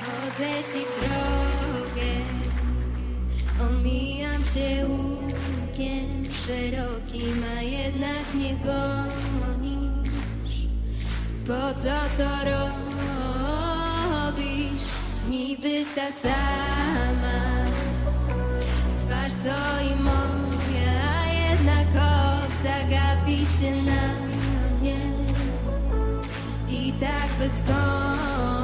Chodzę ci w drogę, omijam cię łukiem szerokim, a jednak nie gonisz. Po co to robisz? Niby ta sama twarz co i moja, jednak obca gapi się na mnie i tak bez końca.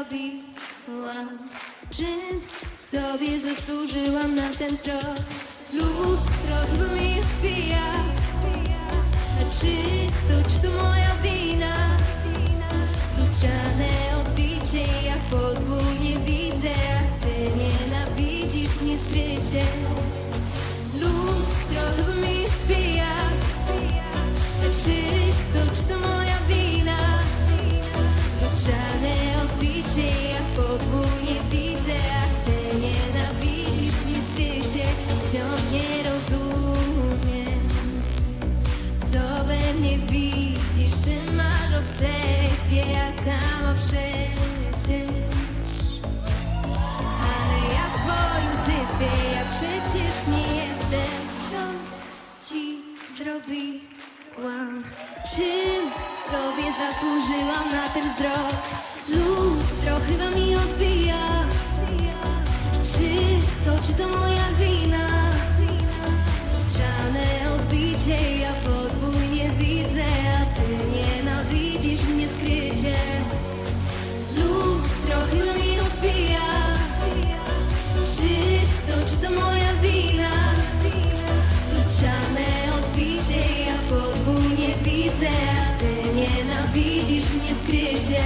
Zrobiłam? Czym sobie zasłużyłam na ten wzrok? Lustro chyba mi wpija. A czy to, czy to moja wina? Lustrzane odbicie, jak podwójnie widzę, a ty nienawidzisz mnie skrycie. Nie rozumiem, co we mnie widzisz, czy masz obsesję, ja sama przecież. Ale ja w swoim typie, ja przecież nie jestem. Co ci zrobiłam? Czym sobie zasłużyłam na ten wzrok? Lustro chyba mi odbija. Widzę, a ty nienawidzisz mnie skrycie.